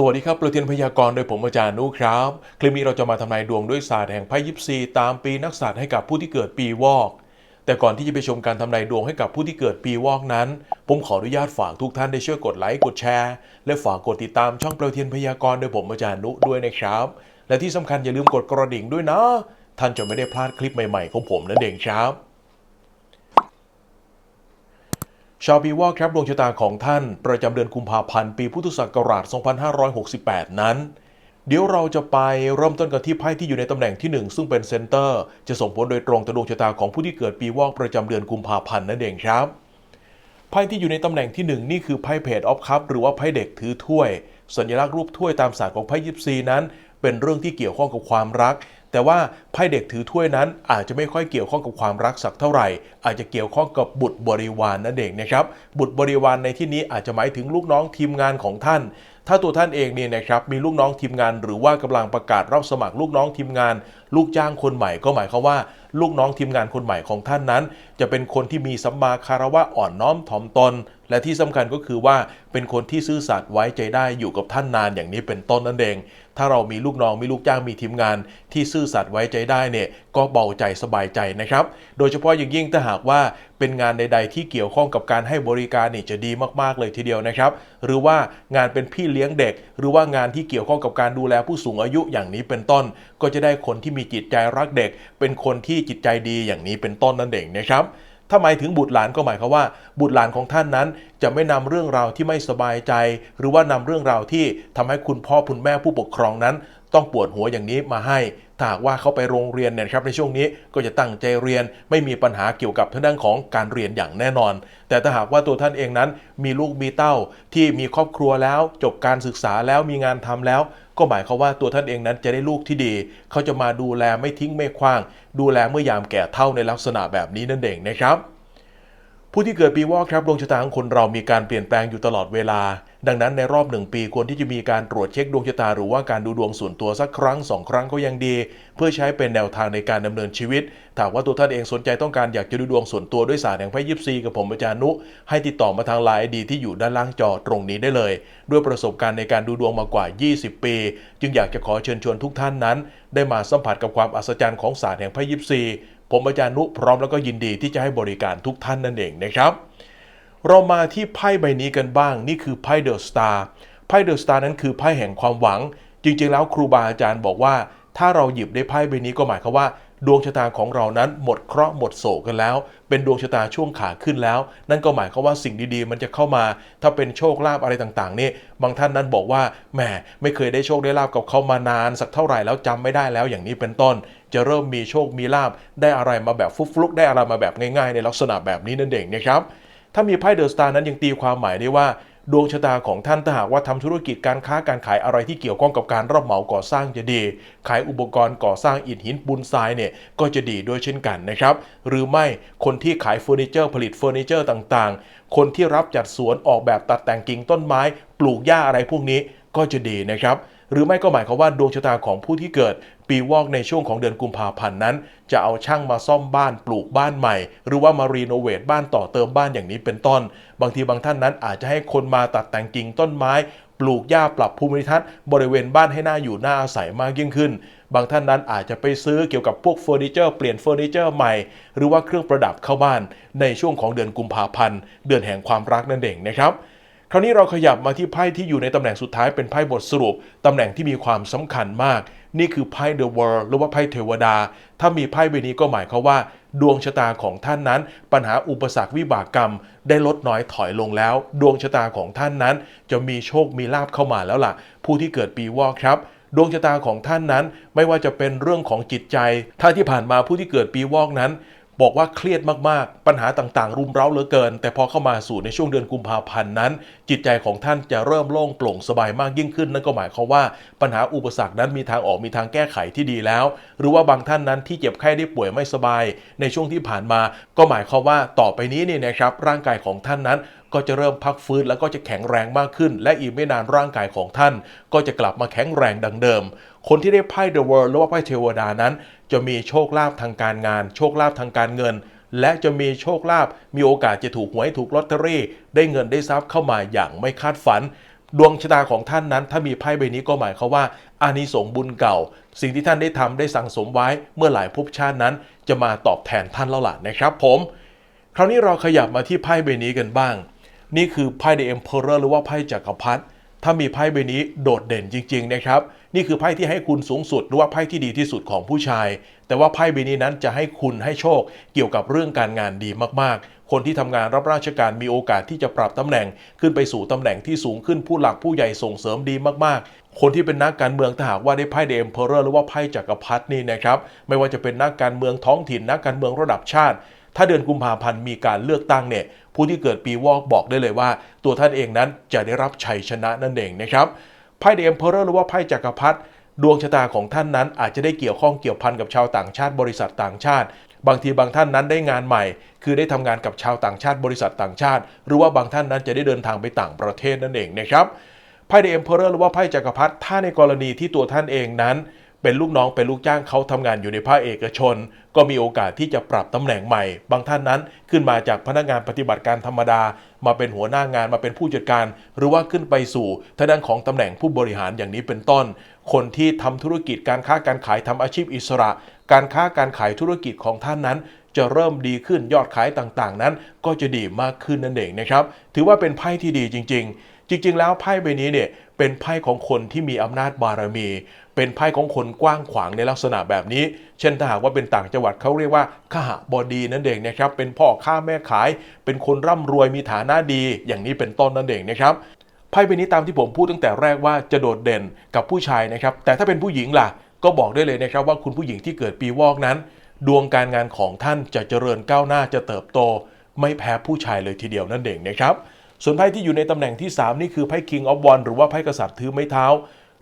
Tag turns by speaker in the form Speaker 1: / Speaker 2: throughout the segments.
Speaker 1: สวัสดีครับประเทียนพยากรณ์โดยผมอาจารย์นุครับ คลิปนี้เราจะมาทำนายดวงด้วยศาสตร์แห่งไพ่ยิปซีตามปีนักศาสตร์ให้กับผู้ที่เกิดปีวอก แต่ก่อนที่จะไปชมการทำนายดวงให้กับผู้ที่เกิดปีวอกนั้น ผมขออนุญาตฝากทุกท่านได้ช่วยกดไลค์กดแชร์ และฝากกดติดตามช่องประเทียนพยากรณ์โดยผมอาจารย์นุด้วยนะครับ และที่สำคัญอย่าลืมกดกระดิ่งด้วยนะ ท่านจะไม่ได้พลาดคลิปใหม่ๆของผมนั่นเองครับ ชาวปีวอกครับดวงชะตาของท่าน ประจำเดือนกุมภาพันธ์ปีพุทธศักราช 2568 นั้น เดี๋ยวเราจะไปเริ่มต้นกันที่ไพ่ที่อยู่ในตำแหน่งที่ 1 ซึ่งเป็นเซนเตอร์ จะส่งผลโดยตรงต่อดวงชะตาของผู้ที่เกิดปีวอกประจำเดือนกุมภาพันธ์นั่นเองครับไพ่ที่อยู่ในตำแหน่งที่ 1 นี่คือไพ่เพจออฟคัพหรือว่าไพ่เด็กถือถ้วย สัญลักษณ์รูปถ้วยตามศาสตร์ของไพ่ยิปซีนั้น เป็นเรื่องที่เกี่ยวข้องกับความรัก แต่ว่าไพ่เด็กถือถ้วยนั้นอาจจะไม่ค่อยเกี่ยวข้องกับความรักสักเท่าไหร่ อาจจะเกี่ยวข้องกับบุตรบริวารนนั่นเองนะครับ บุตรบริวารในที่นี้อาจจะหมายถึงลูกน้องทีมงานของท่าน ถ้าตัวท่านเองเนี่ยนะครับมีลูกน้องทีมงาน หรือว่ากำลังประกาศรับสมัครลูกน้องทีมงาน ลูกจ้างคนใหม่ก็หมายความว่า ลูกน้องทีมงานคนใหม่ของท่านนั้น จะเป็นคนที่มีสัมมาคารวะอ่อนน้อมถ่อมตน และที่สำคัญก็คือว่าเป็นคนที่ซื่อสัตย์ไว้ใจได้อยู่กับท่านนานอย่างนี้เป็นต้นนั่นเอง ถ้าเรามีลูกน้องมีลูกจ้างมีทีมงาน ที่ซื่อสัตย์ไว้ใจได้เนี่ยก็เบาใจสบายใจนะครับ โดยเฉพาะอย่างยิ่งถ้าหากว่าเป็นงานใด ๆ ที่เกี่ยวข้องกับการให้บริการเนี่ยจะดีมากๆเลยทีเดียวนะครับ หรือว่างานเป็นพี่เลี้ยงเด็ก หรือว่างานที่เกี่ยวข้องกับการดูแลผู้สูงอายุอย่างนี้เป็นต้นก็จะได้คนที่มีจิตใจรักเด็ก เป็นคนที่จิตใจดีอย่างนี้เป็นต้นนั่นเองนะครับถ้าหมายถึงบุตรหลานก็หมายความว่า บุตรหลานของท่านนั้น จะไม่นำเรื่องราวที่ไม่สบายใจ หรือว่านำเรื่องราวที่ทำให้คุณพ่อคุณแม่ผู้ปกครองนั้น ต้องปวดหัวอย่างนี้มาให้ถ้าหากว่าเขาไปโรงเรียนเนี่ยนะครับในช่วงนี้ก็จะตั้งใจเรียนไม่มีปัญหาเกี่ยวกับทางด้านของการเรียนอย่างแน่นอน แต่ถ้าหากว่าตัวท่านเองนั้นมีลูกมีเต้าที่มีครอบครัวแล้ว จบการศึกษาแล้วมีงานทำแล้ว ก็หมายความว่าตัวท่านเองนั้นจะได้ลูกที่ดี เขาจะมาดูแลไม่ทิ้งไม่ขว้าง ดูแลเมื่อยามแก่เท่าในลักษณะแบบนี้นั่นเองนะครับ ผู้ที่เกิดปีวอกครับดวงชะตาของคนเรามีการเปลี่ยนแปลงอยู่ตลอดเวลา ดังนั้นในรอบหนึ่งปีควรที่จะมีการตรวจเช็คดวงชะตาหรือว่าการดูดวงส่วนตัวสักครั้งสองครั้งก็ยังดี เพื่อใช้เป็นแนวทางในการดำเนินชีวิตถ้าว่าตัวท่านเองสนใจต้องการอยากจะดูดวงส่วนตัวด้วยศาสตร์แห่งไพ่ยิปซีกับผมอาจารย์นุ ให้ติดต่อมาทางไลน์ดีที่อยู่ด้านล่างจอตรงนี้ได้เลย ด้วยประสบการณ์ในการดูดวงมากว่า 20 ปี จึงอยากจะขอเชิญชวนทุกท่านนั้น ได้มาสัมผัสกับความอัศจรรย์ของศาสตร์แห่งไพ่ยิปซี ผมอาจารย์นุพร้อมแล้วก็ยินดีที่จะให้บริการทุกท่านนั่นเองนะครับ เรามาที่ไพ่ใบนี้กันบ้าง นี่คือไพ่เดอะสตาร์ไพ่เดอะสตาร์นั้นคือไพ่แห่งความหวัง จริงๆ แล้วครูบาอาจารย์บอกว่า ถ้าเราหยิบได้ไพ่ใบนี้ก็หมายความว่า ดวงชะตาของเรานั้นหมดเคราะห์หมดโศกกันแล้ว เป็นดวงชะตาช่วงขาขึ้นแล้ว นั่นก็หมายความว่าสิ่งดีๆ มันจะเข้ามา ถ้าเป็นโชคลาภอะไรต่างๆนี่บางท่านนั้นบอกว่าแหมไม่เคยได้โชคได้ลาภกับเขามานาน สักเท่าไหร่แล้วจำไม่ได้แล้วอย่างนี้เป็นต้น จะเริ่มมีโชคมีลาภได้อะไรมาแบบฟลุกๆได้อะไรมาแบบง่ายๆ ในลักษณะแบบนี้นั่นเองนะครับถ้ามีไพ่เดอะสตาร์นั้นยังตีความหมายได้ว่า ดวงชะตาของท่านถ้าหากว่าทำธุรกิจการค้าการขายอะไรที่เกี่ยวข้องกับการรับเหมาก่อสร้างจะดี ขายอุปกรณ์ก่อสร้างอิฐหินปูนทรายเนี่ยก็จะดีด้วยเช่นกันนะครับ หรือไม่คนที่ขายเฟอร์นิเจอร์ผลิตเฟอร์นิเจอร์ต่างๆ คนที่รับจัดสวนออกแบบตัดแต่งกิ่งต้นไม้ ปลูกหญ้าอะไรพวกนี้ก็จะดีนะครับหรือไม่ก็หมายความว่าดวงชะตาของผู้ที่เกิด ปีวอกในช่วงของเดือนกุมภาพันธ์นั้น จะเอาช่างมาซ่อมบ้านปลูกบ้านใหม่ หรือว่ามารีโนเวทบ้านต่อเติมบ้านอย่างนี้เป็นต้น บางทีบางท่านนั้นอาจจะให้คนมาตัดแต่งกิ่งต้นไม้ ปลูกหญ้าปรับภูมิทัศน์บริเวณบ้านให้หน่าอยู่น่าอาศัยมากยิ่งขึ้น บางท่านนั้นอาจจะไปซื้อเกี่ยวกับพวกเฟอร์นิเจอร์เปลี่ยนเฟอร์นิเจอร์ใหม่ หรือว่าเครื่องประดับเข้าบ้าน ในช่วงของเดือนกุมภาพันธ์เดือนแห่งความรักนั่นเองนะครับคราวนี้เราขยับมาที่ไพ่ที่อยู่ในตำแหน่งสุดท้ายเป็นไพ่บทสรุป ตำแหน่งที่มีความสำคัญมาก นี่คือไพ่ The World หรือว่าไพ่เทวดา ถ้ามีไพ่ใบนี้ก็หมายความว่า ดวงชะตาของท่านนั้น ปัญหาอุปสรรควิบากกรรม ได้ลดน้อยถอยลงแล้ว ดวงชะตาของท่านนั้น จะมีโชคมีลาบเข้ามาแล้วล่ะ ผู้ที่เกิดปีวอกครับดวงชะตาของท่านนั้นไม่ว่าจะเป็นเรื่องของจิตใจ ถ้าที่ผ่านมาผู้ที่เกิดปีวอกนั้น บอกว่าเครียดมากๆ ปัญหาต่างๆ รุมเร้าเหลือเกิน แต่พอเข้ามาสู่ในช่วงเดือนกุมภาพันธ์นั้น จิตใจของท่านจะเริ่มโล่งโปร่งสบายมากยิ่งขึ้น นั่นก็หมายความว่าปัญหาอุปสรรคนั้นมีทางออกมีทางแก้ไขที่ดีแล้ว หรือว่าบางท่านนั้นที่เจ็บไข้ได้ป่วยไม่สบาย ในช่วงที่ผ่านมา ก็หมายความว่าต่อไปนี้เนี่ยนะครับร่างกายของท่านนั้น ก็จะเริ่มพักฟื้นแล้วก็จะแข็งแรงมากขึ้น และอีกไม่นานร่างกายของท่าน ก็จะกลับมาแข็งแรงดังเดิม คนที่ได้ไพ่ The World หรือว่าไพ่เทวดานั้น จะมีโชคลาภทางการงาน โชคลาภทางการเงิน และจะมีโชคลาภมีโอกาสจะถูกหวยถูกลอตเตอรี่ ได้เงินได้ทรัพย์เข้ามาอย่างไม่คาดฝันดวงชะตาของท่านนั้น ถ้ามีไพ่ใบนี้ก็หมายความว่าอานิสงส์บุญเก่า สิ่งที่ท่านได้ทำได้สั่งสมไว้เมื่อหลายภพชาตินั้น จะมาตอบแทนท่านแล้วล่ะนะครับผม คราวนี้เราขยับมาที่ไพ่ใบนี้กันบ้าง นี่คือไพ่ The Emperor หรือว่าไพ่จักรพรรดิถ้ามีไพ่ใบนี้โดดเด่นจริงๆนะครับ นี่คือไพ่ที่ให้คุณสูงสุดหรือว่าไพ่ที่ดีที่สุดของผู้ชาย แต่ว่าไพ่ใบนี้นั้นจะให้คุณให้โชคเกี่ยวกับเรื่องการงานดีมากๆ คนที่ทำงานรับราชการมีโอกาสที่จะปรับตำแหน่ง ขึ้นไปสู่ตำแหน่งที่สูงขึ้นผู้หลักผู้ใหญ่ส่งเสริมดีมากๆ คนที่เป็นนักการเมืองถ้าหากว่าได้ไพ่ The Emperor หรือว่าไพ่จักรพรรดินี่นะครับ ไม่ว่าจะเป็นนักการเมืองท้องถิ่นนักการเมืองระดับชาติ ถ้าเดือนกุมภาพันธ์มีการเลือกตั้งเนี่ยผู้ที่เกิดปีวอกบอกได้เลยว่า ตัวท่านเองนั้นจะได้รับชัยชนะนั่นเองนะครับไพ่เดมเพอร์หรือว่าไพ่จักรพรรดิดวงชะตาของท่านนั้นอาจจะได้เกี่ยวข้องเกี่ยวพันกับชาวต่างชาติบริษัทต่างชาติ บางทีบางท่านนั้นได้งานใหม่ คือได้ทำงานกับชาวต่างชาติบริษัทต่างชาติ หรือว่าบางท่านนั้นจะได้เดินทางไปต่างประเทศนั่นเองนะครับไพ่เดมเพอร์หรือว่าไพ่จักรพรรดิถ้าในกรณีที่ตัวท่านเองนั้น เป็นลูกน้องเป็นลูกจ้างเขาทำงานอยู่ในภาคเอกชน ก็มีโอกาสที่จะปรับตำแหน่งใหม่ บางท่านนั้นขึ้นมาจากพนักงานปฏิบัติการธรรมดา มาเป็นหัวหน้างานมาเป็นผู้จัดการ หรือว่าขึ้นไปสู่ทางด้านของตำแหน่งผู้บริหารอย่างนี้เป็นต้น คนที่ทำธุรกิจการค้าการขายทำอาชีพอิสระ การค้าการขายธุรกิจของท่านนั้นจะเริ่มดีขึ้นยอดขายต่างๆ นั้น ก็จะดีมากขึ้นนั่นเองนะครับ ถือว่าเป็นไพ่ที่ดีจริง ๆ จริงๆ แล้วไพ่ใบนี้เนี่ยเป็นไพ่ของคนที่มีอำนาจบารมี เป็นไพ่ของคนกว้างขวางในลักษณะแบบนี้ เช่นถ้าหากว่าเป็นต่างจังหวัดเขาเรียกว่าขหบดีนั่นเองนะครับ เป็นพ่อค้าแม่ขาย เป็นคนร่ำรวยมีฐานะดี อย่างนี้เป็นต้นนั่นเองนะครับไพ่ใบนี้ตามที่ผมพูดตั้งแต่แรกว่าจะโดดเด่นกับผู้ชายนะครับ แต่ถ้าเป็นผู้หญิงล่ะ ก็บอกได้เลยนะครับว่าคุณผู้หญิงที่เกิดปีวอกนั้น ดวงการงานของท่านจะเจริญก้าวหน้าจะเติบโต ไม่แพ้ผู้ชายเลยทีเดียวนั่นเองนะครับ ส่วนไพ่ที่อยู่ในตำแหน่งที่ 3 นี่คือไพ่ King of Wands หรือว่าไพ่กษัตริย์ถือไม้เท้า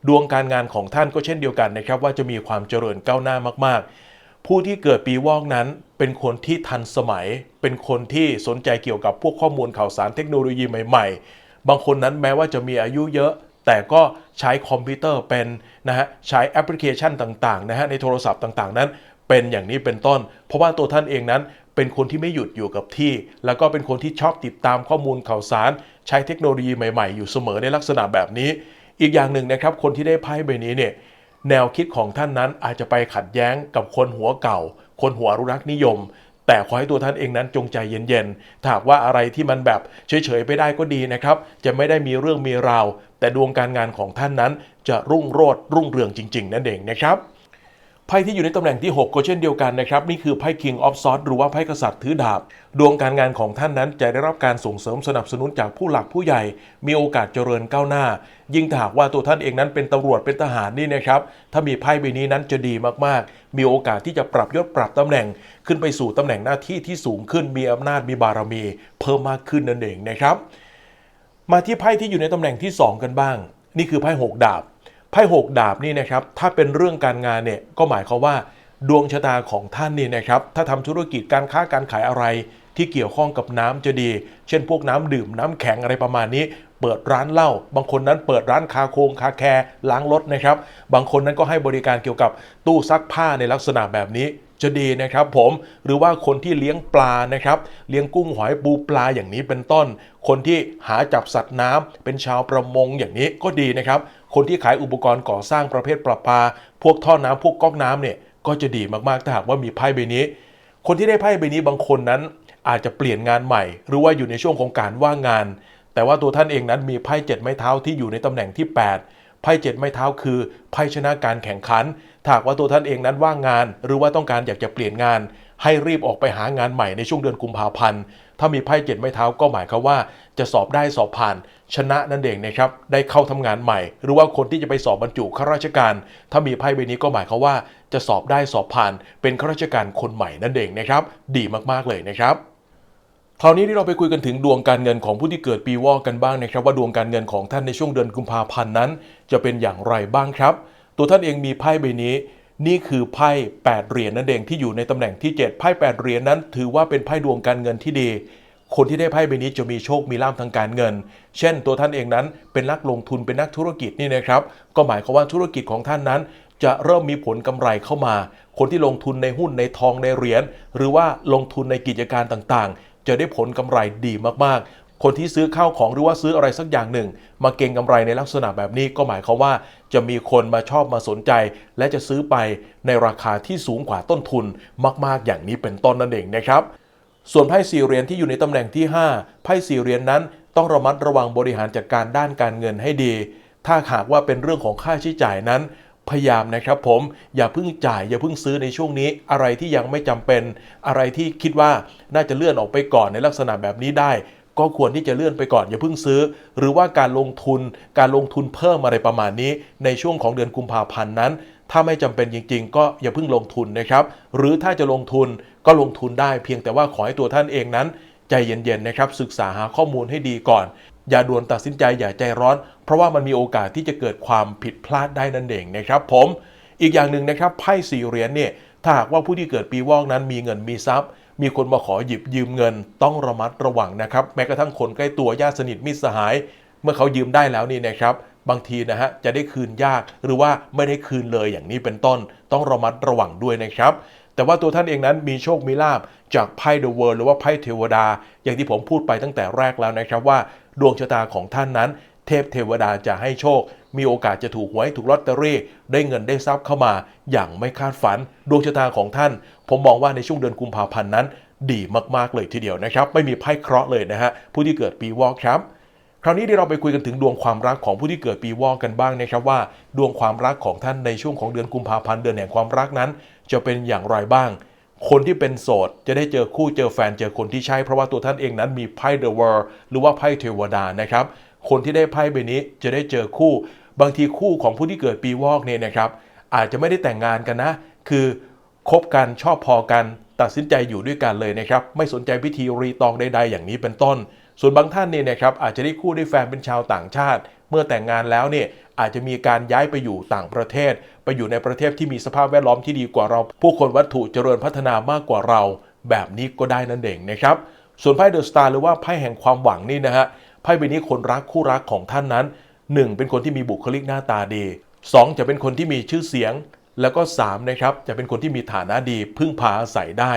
Speaker 1: ดวงการงานของท่านก็เช่นเดียวกันนะครับว่าจะมีความเจริญก้าวหน้ามาก ๆ ผู้ที่เกิดปีวอกนั้นเป็นคนที่ทันสมัย เป็นคนที่สนใจเกี่ยวกับพวกข้อมูลข่าวสารเทคโนโลยีใหม่ ๆ บางคนนั้นแม้ว่าจะมีอายุเยอะแต่ก็ใช้คอมพิวเตอร์เป็นนะฮะใช้แอปพลิเคชันต่างๆนะฮะในโทรศัพท์ต่างๆ นั้น เป็นอย่างนี้เป็นต้น เพราะว่าตัวท่านเองนั้น เป็นคนที่ไม่หยุดอยู่กับที่ แล้วก็เป็นคนที่ชอบติดตามข้อมูลข่าวสาร ใช้เทคโนโลยีใหม่ๆ อยู่เสมอในลักษณะแบบนี้ อีกอย่างหนึ่งนะครับ คนที่ได้ไพ่ใบนี้เนี่ยแนวคิดของท่านนั้นอาจจะไปขัดแย้งกับคนหัวเก่า คนหัวอนุรักษ์นิยม แต่ขอให้ตัวท่านเองนั้นจงใจเย็นๆถ้าหากว่าอะไรที่มันแบบเฉยๆไปได้ก็ดีนะครับ จะไม่ได้มีเรื่องมีราว แต่ดวงการงานของท่านนั้นจะรุ่งโรจน์รุ่งเรืองจริง ๆ นั่นเองนะครับ ไพ่ที่อยู่ในตำแหน่งที่ 6 ก็เช่นเดียวกันนะครับ นี่คือไพ่ King of Swords หรือว่าไพ่กษัตริย์ถือดาบ ดวงการงานของท่านนั้นจะได้รับการส่งเสริมสนับสนุนจากผู้หลักผู้ใหญ่ มีโอกาสเจริญก้าวหน้า ยิ่งถ้าหากว่าตัวท่านเองนั้นเป็นตำรวจเป็นทหารนี่นะครับ ถ้ามีไพ่ใบนี้นั้นจะดีมากๆ มีโอกาสที่จะปรับยศปรับตำแหน่ง ขึ้นไปสู่ตำแหน่งหน้าที่ที่สูงขึ้นมีอำนาจมีบารมี เพิ่มมากขึ้นนั่นเองนะครับ มาที่ไพ่ที่อยู่ในตำแหน่งที่ 2 กันบ้าง นี่คือไพ่หกดาบ พ่หกดาบนี่นะครับถ้าเป็นเรื่องการงานเนี่ยก็หมายความว่า ดวงชะตาของท่านนี่นะครับถ้าทำธุรกิจการค้าการขายอะไร ที่เกี่ยวข้องกับน้ำจะดี เช่น พวกน้ำดื่มน้ำแข็งอะไรประมาณนี้ เปิดร้านเหล้าบางคนนั้นเปิดร้านคาโคงคาแคร์ล้างรถนะครับบางคนนั้นก็ให้บริการเกี่ยวกับตู้ซักผ้าในลักษณะแบบนี้จะดีนะครับผมหรือว่าคนที่เลี้ยงปลานะครับเลี้ยงกุ้งหอยปูปลาอย่างนี้เป็นต้น คนที่หาจับสัตว์น้ำเป็นชาวประมงอย่างนี้ก็ดีนะครับคนที่ขายอุปกรณ์ก่อสร้างประเภทประปา พวกท่อน้ำพวกก๊อกน้ำเนี่ยก็จะดีมากๆถ้าหากว่ามีไพ่ใบนี้ คนที่ได้ไพ่ใบนี้บางคนนั้นอาจจะเปลี่ยนงานใหม่ หรือว่าอยู่ในช่วงของการว่างงาน แต่ว่าตัวท่านเองนั้นมีไพ่เจ็ดไม้เท้าที่อยู่ในตำแหน่งที่ 8 ไพ่เจ็ดไม้เท้าคือไพ่ชนะการแข่งขัน ถ้าหากว่าตัวท่านเองนั้นว่างงาน หรือว่าต้องการอยากจะเปลี่ยนงาน ให้รีบออกไปหางานใหม่ในช่วงเดือนกุมภาพันธ์ ถ้ามีไพ่เจ็ดไม้เท้าก็หมายความว่า จะสอบได้สอบผ่าน ชนะนั่นเองนะครับ ได้เข้าทำงานใหม่ หรือว่าคนที่จะไปสอบบรรจุข้าราชการ ถ้ามีไพ่ใบนี้ก็หมายความว่า จะสอบได้สอบผ่าน เป็นข้าราชการคนใหม่นั่นเองนะครับ ดีมากๆเลยนะครับคราวนี้ที่เราไปคุยกันถึงดวงการเงินของผู้ที่เกิดปีวอกกันบ้างนะครับ ว่าดวงการเงินของท่านในช่วงเดือนกุมภาพันธ์นั้น จะเป็นอย่างไรบ้างครับ ตัวท่านเองมีไพ่ใบนี้ นี่คือไพ่8เหรียญนั่นเองที่อยู่ในตำแหน่งที่ 7 ไพ่8เหรียญนั้น ถือว่าเป็นไพ่ดวงการเงินที่ดี คนที่ได้ไพ่ใบนี้จะมีโชคมีลาภทางการเงิน เช่น ตัวท่านเองนั้นเป็นนักลงทุนเป็นนักธุรกิจนี่นะครับ ก็หมายความว่าธุรกิจของท่านนั้น จะเริ่มมีผลกำไรเข้ามา คนที่ลงทุนในหุ้นในทองในเหรียญหรือว่าลงทุนในกิจการต่างๆ จะได้ผลกำไรดีมากๆ คนที่ซื้อข้าวของหรือว่าซื้ออะไรสักอย่างหนึ่ง มาเก็งกำไรในลักษณะแบบนี้ก็หมายความว่า จะมีคนมาชอบมาสนใจ และจะซื้อไปในราคาที่สูงกว่าต้นทุนมาก ๆ อย่างนี้เป็นต้นนั่นเองนะครับ ส่วนไพ่สี่เหรียญที่อยู่ในตำแหน่งที่ 5 ไพ่สี่เหรียญนั้น ต้องระมัดระวังบริหารจัดการด้านการเงินให้ดี ถ้าหากว่าเป็นเรื่องของค่าใช้จ่ายนั้นพยายามนะครับผมอย่าเพิ่งจ่ายอย่าเพิ่งซื้อในช่วงนี้ อะไรที่ยังไม่จำเป็น อะไรที่คิดว่าน่าจะเลื่อนออกไปก่อนในลักษณะแบบนี้ได้ ก็ควรที่จะเลื่อนไปก่อนอย่าเพิ่งซื้อ หรือว่าการลงทุนการลงทุนเพิ่มอะไรประมาณนี้ ในช่วงของเดือนกุมภาพันธ์นั้น ถ้าไม่จำเป็นจริง ๆ ก็อย่าเพิ่งลงทุนนะครับ หรือถ้าจะลงทุนก็ลงทุนได้เพียงแต่ว่าขอให้ตัวท่านเองนั้น ใจเย็นๆนะครับศึกษาหาข้อมูลให้ดีก่อน อย่าด่วนตัดสินใจอย่าใจร้อน เพราะว่ามันมีโอกาสที่จะเกิดความผิดพลาดได้นั่นเองนะครับ ผม อีกอย่างหนึ่งนะครับไพ่สี่เหรียญเนี่ย ถ้าหากว่าผู้ที่เกิดปีวอกนั้นมีเงินมีทรัพย์ มีคนมาขอหยิบยืมเงิน ต้องระมัดระวังนะครับ แม้กระทั่งคนใกล้ตัวญาติสนิทมิตรสหาย เมื่อเขายืมได้แล้วนี่นะครับบางทีนะฮะจะได้คืนยากหรือว่าไม่ได้คืนเลยอย่างนี้เป็นต้น ต้องระมัดระวังด้วยนะครับ แต่ว่าตัวท่านเองนั้นมีโชคมีลาบจากไพ่เดอะเวิร์หรือว่าไพ่เทวดา อย่างที่ผมพูดไปตั้งแต่แรกแล้วนะครับว่า ดวงชะตาของท่านนั้น เทพเทวดาจะให้โชค มีโอกาสจะถูกหวยถูกลอตเตอรี่ ได้เงินได้ทรัพย์เข้ามา อย่างไม่คาดฝัน ดวงชะตาของท่าน ผมมองว่าในช่วงเดือนกุมภาพันธ์นั้น ดีมากๆเลยทีเดียวนะครับ ไม่มีไพ่เคราะห์เลยนะฮะผู้ที่เกิดปีวอกครับคราวนี้เดี๋ยวเราไปคุยกันถึงดวงความรักของผู้ที่เกิดปีวอกกันบ้างนะครับว่า ดวงความรักของท่านในช่วงของเดือนกุมภาพันธ์เดือนแห่งความรักนั้น จะเป็นอย่างไรบ้าง คนที่เป็นโสดจะได้เจอคู่เจอแฟนเจอคนที่ใช่เพราะว่าตัวท่านเองนั้นมีไพ่ The World หรือว่าไพ่เทวดานะครับ คนที่ได้ไพ่ใบนี้จะได้เจอคู่ บางทีคู่ของผู้ที่เกิดปีวอกเนี่ยนะครับ อาจจะไม่ได้แต่งงานกันนะ คือคบกันชอบพอกันตัดสินใจอยู่ด้วยกันเลยนะครับ ไม่สนใจพิธีรีตองใด ๆ อย่างนี้เป็นต้น ส่วนบางท่านเนี่ยนะครับอาจจะได้คู่ได้แฟนเป็นชาวต่างชาติ เมื่อแต่งงานแล้วเนี่ยอาจจะมีการย้ายไปอยู่ต่างประเทศ ไปอยู่ในประเทศที่มีสภาพแวดล้อมที่ดีกว่าเรา ผู้คนวัตถุเจริญพัฒนามากกว่าเรา แบบนี้ก็ได้นั่นเองนะครับ ส่วนไพ่เดอะสตาร์หรือว่าไพ่แห่งความหวังนี่นะฮะ ไพ่ใบนี้คนรักคู่รักของท่านนั้น 1. เป็นคนที่มีบุคลิกหน้าตาดี 2. จะเป็นคนที่มีชื่อเสียง แล้วก็3นะครับจะเป็นคนที่มีฐานะดีพึ่งพาอาศัยได้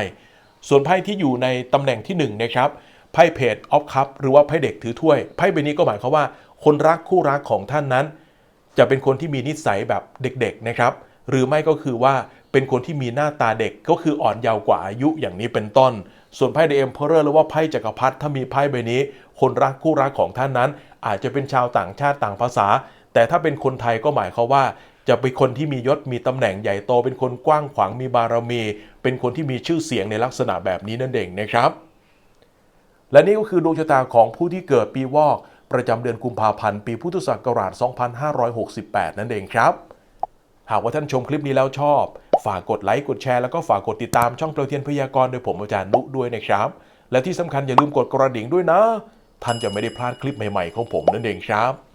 Speaker 1: ส่วนไพ่ที่อยู่ในตำแหน่งที่1นะครับไพ่เพจออฟคัพหรือว่าไพ่เด็กถือถ้วยไพ่ใบนี้ก็หมายความว่า คนรักคู่รักของท่านนั้น จะเป็นคนที่มีนิสัยแบบเด็กๆนะครับหรือไม่ก็คือว่า เป็นคนที่มีหน้าตาเด็กก็คืออ่อนเยาว์กว่าอายุอย่างนี้เป็นต้น ส่วนไพ่เดอเอ็มเพอเรอร์หรือว่าไพ่จักรพรรดิถ้ามีไพ่ใบนี้ คนรักคู่รักของท่านนั้น อาจจะเป็นชาวต่างชาติต่างภาษา แต่ถ้าเป็นคนไทยก็หมายความว่า จะเป็นคนที่มียศมีตำแหน่งใหญ่โต เป็นคนกว้างขวางมีบารมี เป็นคนที่มีชื่อเสียงในลักษณะแบบนี้นั่นเองนะครับ และนี่ก็คือดวงชะตาของผู้ที่เกิดปีวอก ประจำเดือนกุมภาพันธ์ปีพุทธศักราช 2568 นั่นเองครับ หากว่าท่านชมคลิปนี้แล้วชอบ ฝากกดไลค์กดแชร์แล้วก็ฝากกดติดตามช่องเปลวเทียนพยากรณ์โดยผมอาจารย์นุด้วยนะครับ และที่สำคัญอย่าลืมกดกระดิ่งด้วยนะ ท่านจะไม่ได้พลาดคลิปใหม่ๆของผมนั่นเองครับ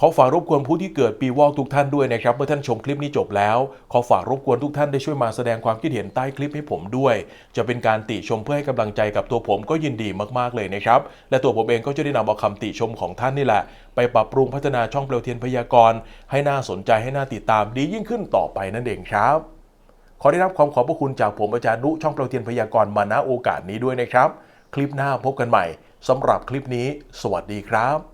Speaker 1: ขอฝากรบกวนผู้ที่เกิดปีวอกทุกท่านด้วยนะครับ เมื่อท่านชมคลิปนี้จบแล้ว ขอฝากรบกวนทุกท่านได้ช่วยมาแสดงความคิดเห็นใต้คลิปให้ผมด้วย จะเป็นการติชมเพื่อให้กำลังใจกับตัวผมก็ยินดีมากๆเลยนะครับ และตัวผมเองก็จะได้นำเอาคำติชมของท่านนี่แหละ ไปปรับปรุงพัฒนาช่องเปลวเทียนพยากรณ์ให้น่าสนใจให้น่าติดตามดียิ่งขึ้นต่อไปนั่นเองครับ ขอได้รับความขอบพระคุณจากผมอาจารย์นุช่องเปลวเทียนพยากรณ์มาณโอกาสนี้ด้วยนะครับ คลิปหน้าพบกันใหม่สำหรับคลิปนี้ สวัสดีครับ